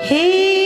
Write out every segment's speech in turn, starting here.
Hey.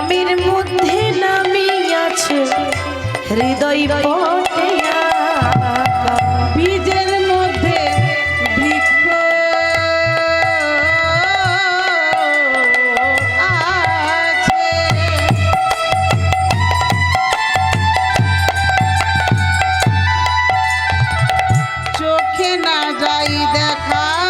গ্রামের মধ্যে নামিয়াছে। হৃদয় পথে বীজের মধ্যে বৃক্ষ। আছে। চোখে না যাই দেখা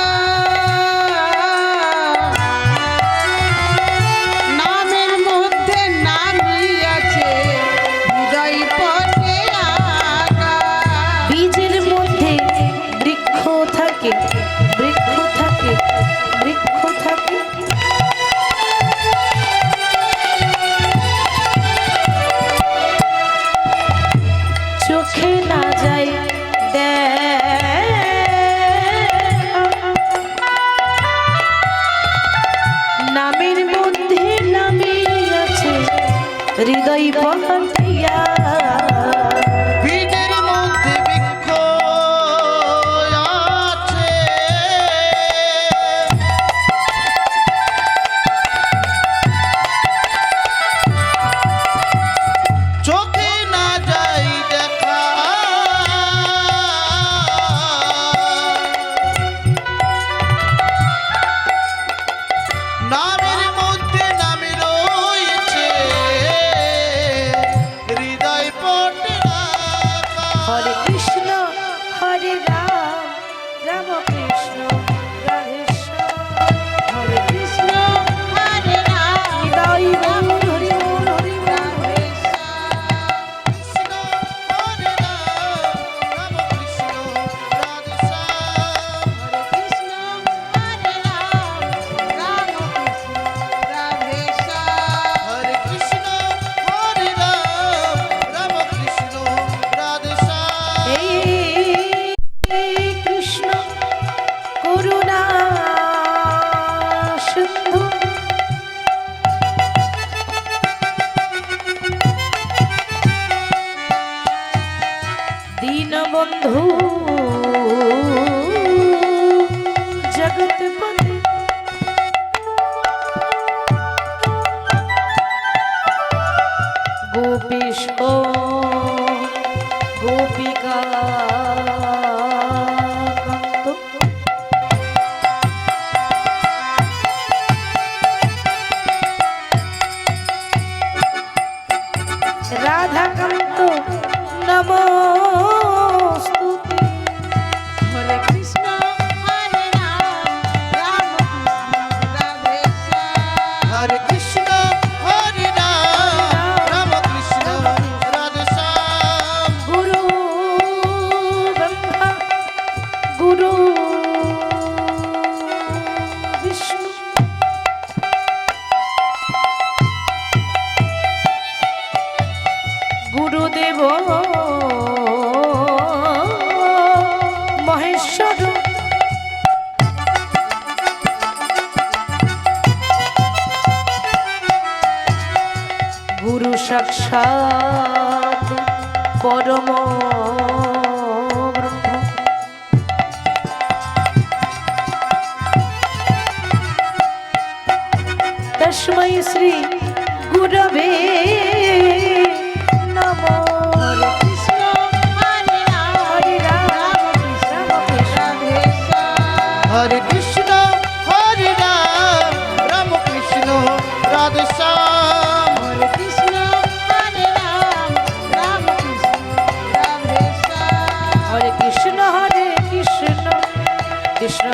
বিষ গোপিকা। রাধাকান্ত নমো গুরুদেব মহেশ্বর। গুরু সাক্ষাৎ পরম শ্রী গুরবে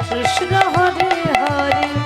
Krishna Hare Hare